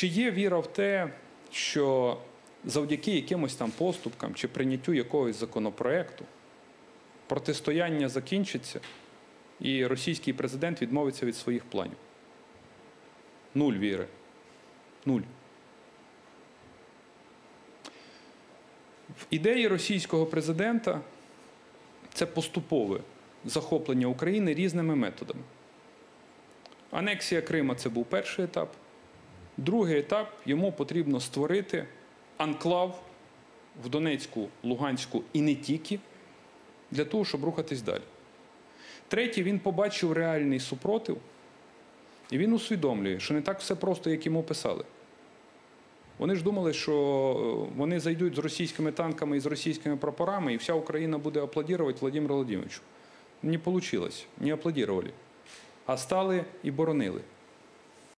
Чи є віра в те, що завдяки якимось там поступкам чи прийняттю якогось законопроекту протистояння закінчиться і російський президент відмовиться від своїх планів? Нуль віри. Нуль. В ідеї російського президента це поступове захоплення України різними методами. Анексія Крима це був перший етап. Другий етап йому потрібно створити анклав в Донецьку, Луганську і не тільки для того, щоб рухатись далі. Третій, він побачив реальний супротив, і він усвідомлює, що не так все просто, як йому писали. Вони ж думали, що е, вони зайдуть з російськими танками і з російськими прапорами, і вся Україна буде аплодувати Владимиру Владимировичу. Не вийшло, не аплодували, а стали і боронили.